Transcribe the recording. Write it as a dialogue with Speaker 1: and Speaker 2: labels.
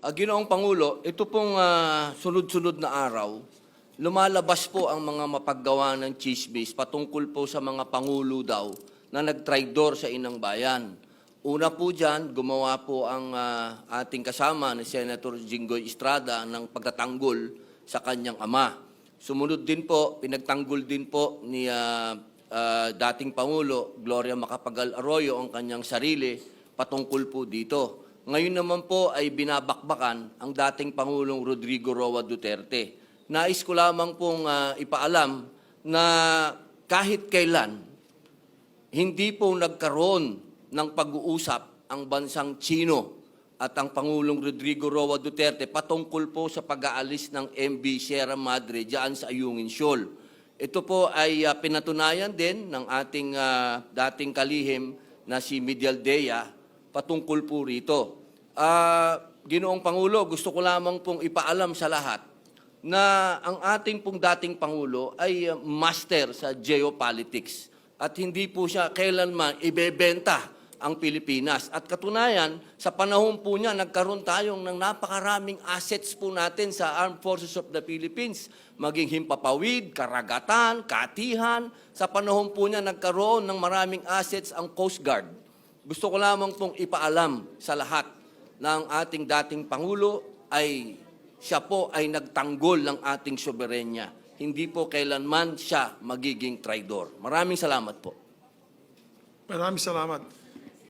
Speaker 1: Ah, Ginoong Pangulo, ito pong ah, sunod-sunod na araw, lumalabas po ang mga mapaggawa ng chismis patungkol po sa mga pangulo daw na nagtraidor sa inang bayan. Una po dyan, gumawa po ang ah, ating kasama ni Senator Jinggoy Estrada ng pagtatanggol sa kanyang ama. Sumunod din po, pinagtanggol din po ni ah, ah, dating Pangulo Gloria Macapagal Arroyo ang kanyang sarili patungkol po dito. Ngayon naman po ay binabakbakan ang dating Pangulong Rodrigo Roa Duterte. Nais ko lamang pong ah, ipaalam na kahit kailan hindi po nagkaroon ng pag-uusap ang bansang Chino at ang Pangulong Rodrigo Roa Duterte patungkol po sa pag-aalis ng MB Sierra Madre diyan sa Ayungin Shoal. Ito po ay ah, pinatunayan din ng ating ah, dating kalihim na si Medialdea patungkol po rito. Ah, Ginoong Pangulo, gusto ko lamang pong ipaalam sa lahat na ang ating pong dating Pangulo ay uh, master sa geopolitics at hindi po siya kailanman ibebenta ang Pilipinas. At katunayan, sa panahon po niya, nagkaroon tayong ng napakaraming assets po natin sa Armed Forces of the Philippines, maging himpapawid, karagatan, katihan. Sa panahon po niya, nagkaroon ng maraming assets ang Coast Guard. Gusto ko lamang pong ipaalam sa lahat na ang ating dating Pangulo ay siya po ay nagtanggol ng ating soberenya. Hindi po kailanman siya magiging traidor. Maraming salamat po.
Speaker 2: Maraming salamat.